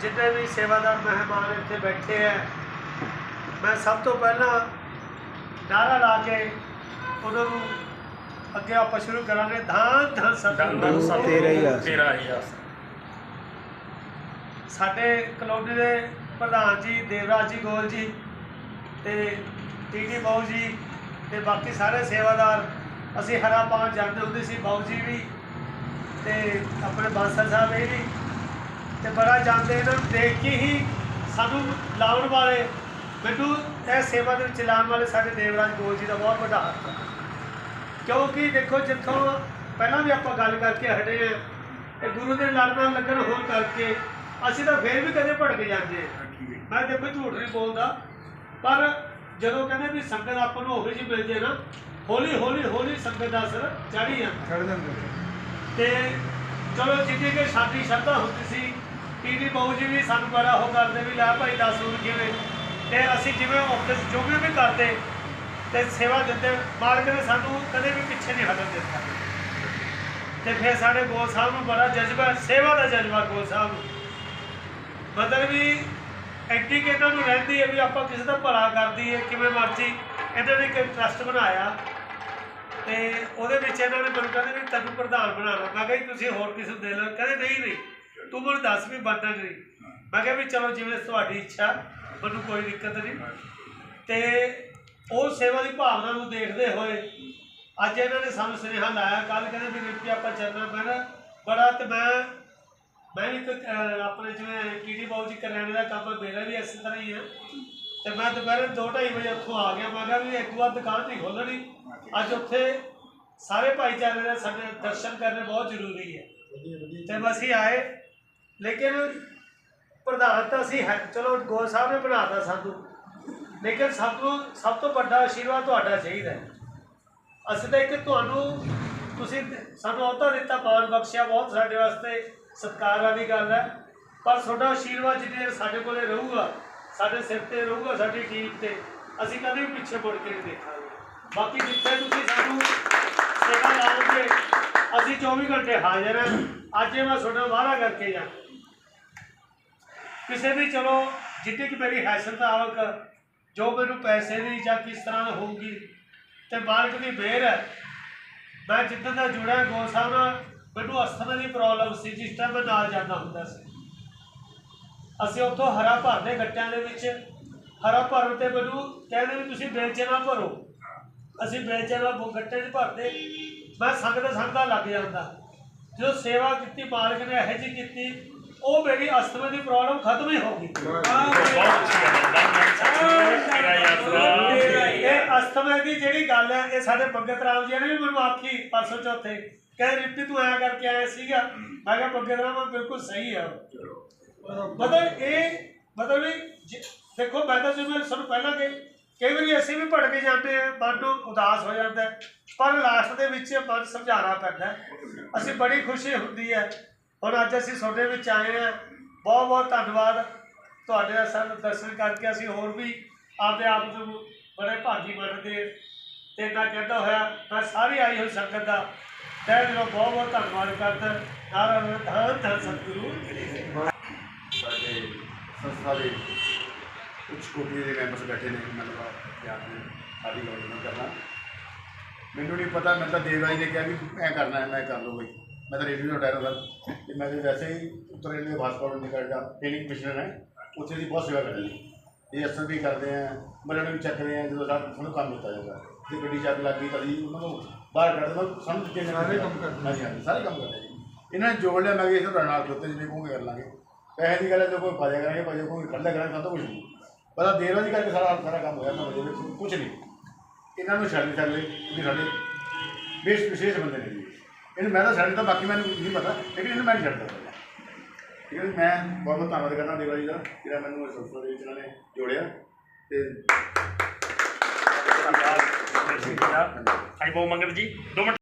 ਜਿੰਨੇ ਵੀ ਸੇਵਾਦਾਰ ਮਹਿਮਾਨ ਇੱਥੇ ਬੈਠੇ ਹੈ ਮੈਂ ਸਭ ਤੋਂ ਪਹਿਲਾਂ ਨਾਰਾ ਲਾ ਕੇ ਉਹਨਾਂ ਨੂੰ ਅੱਗੇ ਆਪਾਂ ਸ਼ੁਰੂ ਕਰਾਂਗੇ। ਧੰਨ ਧੰਨ ਸਤਿਗੁਰੂ। ਤੇਰਾ ਹੀ ਆਸ। ਤੇਰਾ ਹੀ ਆਸ ਸਾਡੇ ਕਲੋਨੀ ਦੇ ਪ੍ਰਧਾਨ ਜੀ ਦੇਵਰਾਜ ਜੀ ਗੋਲ ਜੀ ਤੇ ਟੀਟੀ ਬਾਊ ਜੀ ਤੇ ਬਾਕੀ ਸਾਰੇ ਸੇਵਾਦਾਰ ਅਸੀਂ ਹਰਾ ਪਾਉਣ ਜਾਂਦੇ ਹੁੰਦੇ ਸੀ ਬਾਊ ਜੀ ਵੀ ਤੇ ਆਪਣੇ ਬਾਂਸਲ ਸਾਹਿਬ ਇਹ ਵੀ। ਤੇ ਬੜਾ ਜਾਂਦੇ ਇਹਨਾਂ ਨੂੰ ਦੇਖ ਕੇ ਹੀ ਸਾਨੂੰ ਲਾਉਣ ਵਾਲੇ ਮੈਨੂੰ ਇਹ ਸੇਵਾ ਦੇ ਵਿੱਚ ਲਾਉਣ ਵਾਲੇ ਸਾਡੇ ਦੇਵਰਾਜ ਗੋਲ ਜੀ ਦਾ ਬਹੁਤ ਵੱਡਾ ਹੱਥ ਹੈ ਕਿਉਂਕਿ ਦੇਖੋ ਜਿੱਥੋਂ ਪਹਿਲਾਂ ਵੀ ਆਪਾਂ ਗੱਲ ਕਰਕੇ ਹਟੇ ਆ ਇਹ ਗੁਰੂ ਦੇ ਲੜ ਨਾਲ ਲੱਗਣ ਹੋਣ ਕਰਕੇ ਅਸੀਂ ਤਾਂ ਫੇਰ ਵੀ ਕਦੇ ਭੜਕ ਜਾਂਦੇ ਹਾਂ। ਮੈਂ ਦੇਖੋ ਝੂਠ ਨਹੀਂ ਬੋਲਦਾ ਪਰ ਜਦੋਂ ਕਹਿੰਦੇ ਵੀ ਸੰਗਤ ਆਪਾਂ ਨੂੰ ਉਹੋ ਜਿਹੀ ਮਿਲ ਜੇ ਨਾ ਹੌਲੀ ਹੌਲੀ ਹੌਲੀ ਸੰਗਤ ਦਾ ਅਸਰ ਚੜੀ ਜਾਂਦਾ। ਦਿੰਦੇ ਤੇ ਚਲੋ ਜਿੱਦੀ ਕਿ ਸਾਡੀ ਸ਼ਰਧਾ ਹੁੰਦੀ ਸੀ ਟੀਵੀ ਬਾਊ ਜੀ ਵੀ ਸਾਨੂੰ ਬੜਾ ਉਹ ਕਰਦੇ ਵੀ ਲੈ ਭਾਈ ਦੱਸ ਹੁਣ ਕਿਵੇਂ? ਤੇ ਅਸੀਂ ਜਿਵੇਂ ਆਫਿਸ ਜੋ ਵੀ ਵੀ ਕਰਦੇ ਤੇ ਸੇਵਾ ਦਿੰਦੇ, ਮਾਲਕ ਨੇ ਸਾਨੂੰ ਕਦੇ ਵੀ ਪਿੱਛੇ ਨਹੀਂ ਹਟਣ ਦਿੱਤਾ। ਤੇ ਫਿਰ ਸਾਡੇ ਗੋਲ ਸਾਹਿਬ ਨੂੰ ਬੜਾ ਜਜ਼ਬਾ, ਸੇਵਾ ਦਾ ਜਜ਼ਬਾ ਗੋਲ ਸਾਹਿਬ ਨੂੰ। ਮਤਲਬ ਵੀ ਐਡੀ ਨੂੰ ਰਹਿੰਦੀ ਹੈ ਵੀ ਆਪਾਂ ਕਿਸੇ ਦਾ ਭਲਾ ਕਰਦੀ ਹੈ ਕਿਵੇਂ ਮਰਜ਼ੀ ਇਹਨਾਂ ਨੇ ਇੱਕ ਟਰਸਟ ਬਣਾਇਆ। ਤੇ ਉਹਦੇ ਵਿੱਚ ਇਹਨਾਂ ਨੇ ਮੈਨੂੰ ਕਹਿੰਦੇ ਵੀ ਤੈਨੂੰ ਪ੍ਰਧਾਨ ਬਣਾਉਣਾ। ਮੈਂ ਕਿਹਾ ਜੀ, ਤੁਸੀਂ ਹੋਰ ਕਿਸੇ ਨੂੰ ਦੇ ਲਓ। ਕਹਿੰਦੇ ਨਹੀਂ ਨਹੀਂ। ਤੂੰ ਮੈਨੂੰ ਦੱਸ ਵੀ ਬਣਨਾ ਨਹੀਂ ਮੈਂ ਕਿਹਾ ਵੀ ਚਲੋ ਜਿਵੇਂ ਤੁਹਾਡੀ ਇੱਛਾ, ਮੈਨੂੰ ਕੋਈ ਦਿੱਕਤ ਨਹੀਂ। ਤੇ ਉਹ ਸੇਵਾ ਦੀ ਭਾਵਨਾ ਨੂੰ ਦੇਖਦੇ ਹੋਏ ਅੱਜ ਇਹਨਾਂ ਨੇ ਸਾਨੂੰ ਸੁਨੇਹਾ ਲਾਇਆ ਕੱਲ ਕਹਿੰਦੇ ਵੀ ਰਿਪੀ ਆਪਾਂ ਚੱਲਣਾ ਮੈਂ ਕਿਹਾ ਬੜਾ ਤੇ ਮੈਂ ਮੈਂ ਵੀ ਇੱਕ ਆਪਣੇ ਜਿਵੇਂ ਕੀੜੀ ਬਾਊ ਜੀ ਕਰਿਆਨੇ ਦਾ ਕੰਮ ਮੇਰਾ ਵੀ ਇਸੇ ਤਰ੍ਹਾਂ ਹੀ ਹੈ ਤੇ ਮੈਂ ਦੁਪਹਿਰੇ 2:30 ਵਜੇ ਉੱਥੋਂ ਆ ਗਿਆ, ਮੈਂ ਕਿਹਾ ਵੀ ਇੱਕ ਵਾਰ ਦੁਕਾਨ ਨਹੀਂ ਖੋਲਣੀ ਅੱਜ ਉੱਥੇ ਸਾਰੇ ਭਾਈਚਾਰੇ ਦੇ ਸਾਡੇ ਦਰਸ਼ਨ ਕਰਨੇ ਬਹੁਤ ਜ਼ਰੂਰੀ ਹੈ। ਤੇ ਬਸ ਹੀ ਆਏ। ਲੇਕਿਨ ਪ੍ਰਧਾਨ ਤਾਂ ਅਸੀਂ ਹੈ ਚਲੋ ਗੋਲ ਸਾਹਿਬ ਨੇ ਬਣਾਤਾ ਸਾਨੂੰ। ਲੇਕਿਨ ਸਭ ਤੋਂ ਸਭ ਤੋਂ ਵੱਡਾ ਆਸ਼ੀਰਵਾਦ ਤੁਹਾਡਾ ਚਾਹੀਦਾ ਹੈ। ਅਸੀਂ ਤਾਂ ਇੱਕ ਤੁਹਾਨੂੰ ਤੁਸੀਂ ਸਾਨੂੰ ਅਹੁਦਾ ਦਿੱਤਾ ਮਾਣ ਬਖਸ਼ਿਆ ਬਹੁਤ ਸਾਡੇ ਵਾਸਤੇ, ਸਤਿਕਾਰ ਵਾਲੀ ਗੱਲ ਹੈ। ਪਰ ਤੁਹਾਡਾ ਆਸ਼ੀਰਵਾਦ ਜਿੰਨੇ ਸਾਡੇ ਕੋਲੇ ਰਹੂਗਾ, ਸਾਡੇ ਸਿਰ ਤੇ ਰਹੂਗਾ, ਸਾਡੀ ਟੀਮ ਤੇ, ਅਸੀਂ ਕਦੇ ਵੀ ਪਿੱਛੇ ਮੁੜ ਕੇ ਨਹੀਂ ਦੇਖਾਂਗੇ। ਬਾਕੀ ਜਿੱਥੇ ਤੁਸੀਂ ਸਾਨੂੰ ਸੇਵਾ ਲਾਓਗੇ, ਅਸੀਂ 24 ਘੰਟੇ ਹਾਜ਼ਰ ਹਾਂ। ਅੱਜ ਇਹ ਮੈਂ ਤੁਹਾਡਾ ਵਾਅਦਾ ਕਰਕੇ ਜਾ ਕਿਸੇ ਵੀ ਚਲੋ, ਜਿੱਡੀ ਕਿ ਮੇਰੀ ਹੈਸੀਅਤ ਆਵਕ ਜੋ ਮੈਨੂੰ ਪੈਸੇ ਦੀ ਜਾਂ ਕਿਸ ਤਰ੍ਹਾਂ ਹੋਊਗੀ, ਤੇ ਮਾਲਕ ਦੀ ਮਿਹਰ ਹੈ। ਮੈਂ ਜਿੱਦਾਂ ਦਾ ਜੁੜਿਆ ਗੋ ਸਾਹਿਬ ਨਾਲ, ਮੈਨੂੰ ਅਸਥਮਾ ਦੀ ਪ੍ਰੋਬਲਮ ਸੀ, ਜਿਸ ਟਾਈਮ ਮੈਂ ਨਾਲ ਜਾਂਦਾ ਹੁੰਦਾ ਸੀ। ਅਸੀਂ ਉੱਥੋਂ ਹਰਾ ਭਰਦੇ ਗੱਟਿਆਂ ਦੇ ਵਿੱਚ, ਹਰਾ ਭਰਨ ਤੇ ਮੈਨੂੰ ਕਹਿੰਦੇ ਵੀ ਤੁਸੀਂ ਬੇਲਚੇ ਨਾਲ ਭਰੋ। ਅਸੀਂ ਬੇਲਚੇ ਨਾਲ ਉਹ ਗੱਟੇ 'ਚ ਭਰਦੇ। ਮੈਂ ਸੰਗਦਾ ਸੰਗਦਾ ਲੱਗ ਜਾਂਦਾ। ਜਦੋਂ ਸੇਵਾ ਕੀਤੀ, ਮਾਲਕ ਨੇ ਇਹੋ ਜਿਹੀ ਕੀਤੀ ਉਹ ਮੇਰੀ ਅਸਥਮਾ ਦੀ ਪ੍ਰੋਬਲਮ ਖਤਮ ਹੀ ਹੋ ਗਈ। ਇਹ ਅਸਥਮਾ ਦੀ ਜਿਹੜੀ ਗੱਲ ਹੈ ਇਹ ਸਾਡੇ ਭਗਤ ਰਾਮ ਜੀ ਨੇ ਵੀ ਮੈਨੂੰ ਆਖੀ ਪਰਸੋਂ ਚੌਥੇ। ਕਹਿੰਦੇ ਰਿੱਪੀ ਤੂੰ ਆਇਆ ਕਰਕੇ ਆਇਆ ਸੀਗਾ? ਮੈਂ ਕਿਹਾ ਭਗਤ ਰਾਮ ਬਿਲਕੁਲ ਸਹੀ ਆ। ਮਤਲਬ ਇਹ ਮਤਲਬ ਵੀ ਦੇਖੋ ਮੈਂ ਤਾਂ ਜਿਵੇਂ ਤੁਹਾਨੂੰ ਪਹਿਲਾਂ ਕਿ ਕਈ ਵਾਰੀ ਅਸੀਂ ਵੀ ਭੜਕ ਜਾਂਦੇ ਆ ਮਨ ਨੂੰ ਉਦਾਸ ਹੋ ਜਾਂਦਾ ਪਰ ਲਾਸਟ ਦੇ ਵਿੱਚ ਮਨ ਸਮਝਾਉਣਾ ਪੈਂਦਾ। ਅਸੀਂ ਬੜੀ ਖੁਸ਼ੀ ਹੁੰਦੀ ਹੈ। ਹੁਣ ਅੱਜ ਅਸੀਂ ਤੁਹਾਡੇ ਵਿੱਚ ਆਏ ਆ ਬਹੁਤ ਬਹੁਤ ਧੰਨਵਾਦ ਤੁਹਾਡੇ ਦਾ ਸਾਨੂੰ ਦਰਸ਼ਨ ਕਰਕੇ। ਅਸੀਂ ਹੋਰ ਵੀ ਆਪਦੇ ਆਪ ਨੂੰ ਬੜੇ ਭਾਗੀ ਮੰਨਦੇ ਹਾਂ। ਤੇ ਇੰਨਾ ਕਹਿੰਦਾ ਹੋਇਆ, ਮੈਂ ਸਾਰੀ ਆਈ ਹੋਈ ਸੰਗਤ ਦਾ ਤਹਿ ਦਿਲੋਂ ਬਹੁਤ ਬਹੁਤ ਧੰਨਵਾਦ ਕਰਦਾ। ਨਾਰਾ ਧੰਨ ਧੰਨ ਸਤਿਗੁਰੂ। ਸਾਡੇ ਸੰਸਥਾ ਦੇ ਉੱਚ ਕੋਟੀ ਦੇ ਮੈਂਬਰਸ ਬੈਠੇ ਨੇ ਮਤਲਬ ਕਿ ਆਪਨੇ ਸਾਡੀ ਗੱਲ ਕਰਨਾ। ਮੈਨੂੰ ਨਹੀਂ ਪਤਾ ਮੈਂ ਤਾਂ ਦੇਵ ਦੇਵਰਾਜ ਨੇ ਕਿਹਾ ਵੀ ਐ ਕਰਨਾ ਹੈ, ਮੈਂ ਕਰ ਲਓ ਬਈ। ਮੈਂ ਤਾਂ ਰੇਡੀਓ ਦਾ ਡਾਇਰੈਕਟਰ ਸਰ ਤੇ ਮੈਂ ਤਾਂ ਵੈਸੇ ਹੀ ਉੱਤਰ ਰੇਲਵੇ ਹਸਪਤਾਲ ਨਿਕਲ ਜਾ ਟ੍ਰੇਨਿੰਗ ਕਮਿਸ਼ਨਰ ਹੈ। ਉੱਥੇ ਦੀ ਬਹੁਤ ਸੇਵਾ ਕਰਦੇ ਇਹ ਅਸਰ ਵੀ ਕਰਦੇ ਆ ਮਰਨ ਵੀ ਚੱਕਦੇ ਆ ਜਦੋਂ ਸਾਨੂੰ ਸਾਨੂੰ ਕੰਮ ਦਿੱਤਾ ਜਾਂਦਾ। ਜੇ ਗੱਡੀ ਚੱਕ ਲੱਗ ਗਈ ਤਾਂ ਅਸੀਂ ਉਹਨਾਂ ਨੂੰ ਬਾਹਰ ਕੱਢ ਦਿੰਦਾ ਸਮਝ ਕੇ ਸਾਰੇ ਕੰਮ ਕਰਦੇ। ਹਾਂਜੀ ਹਾਂਜੀ ਸਾਰੇ ਕੰਮ ਕਰਦੇ ਜੀ। ਇਹਨਾਂ ਨੇ ਜੋੜ ਲਿਆ ਮੈਂ ਕਿ ਇਸ ਨਾਲ ਖੋਤੇ ਜਿਵੇਂ ਕਹੋਗੇ ਕਰ ਲਾਂਗੇ। ਪੈਸੇ ਦੀ ਗੱਲ ਹੈ ਜੋ ਕੋਈ ਪਾਜਾ ਕਰਾਂਗੇ ਪਾਜਾ ਕੋਈ ਕੱਢਿਆ ਕਰਾਂਗੇ ਤਾਂ ਕੁਝ ਨਹੀਂ। ਪਤਾ ਦੇਰ ਵਾਲੀ ਕਰਕੇ ਸਾਰਾ ਸਾਰਾ ਕੰਮ ਹੋਇਆ ਮੈਂ ਵਜੇ ਵਿੱਚ ਕੁਝ ਨਹੀਂ। ਇਹਨਾਂ ਨੂੰ ਛੱਡ ਛੱਡ ਲੈ ਵੀ ਸਾਡੇ ਵਿਸ਼ ਵਿਸ਼ੇਸ਼ ਬੰਦੇ ਨੇ ਜੀ। ਇਹਨੂੰ ਮੈਂ ਤਾਂ ਛੱਡ ਦਿੱਤਾ ਬਾਕੀ ਮੈਨੂੰ ਨਹੀਂ ਪਤਾ। ਲੇਕਿਨ ਇਹਨੂੰ ਮੈਂ ਨਹੀਂ ਛੱਡਦਾ। ਠੀਕ ਹੈ ਜੀ, ਮੈਂ ਬਹੁਤ ਬਹੁਤ ਧੰਨਵਾਦ ਕਰਦਾ ਦੇਵਰਾ ਜੀ ਦਾ ਜਿਹੜਾ ਮੈਨੂੰ ਇਸ ਸੰਸਥਾ ਦੇ ਵਿੱਚ ਇਹਨਾਂ ਨੇ ਜੋੜਿਆ। ਤੇ ਧੰਨਵਾਦ। ਆਈ ਬਹੁ ਮੰਗਤ ਜੀ। ਦੋ ਮਿੰਟ।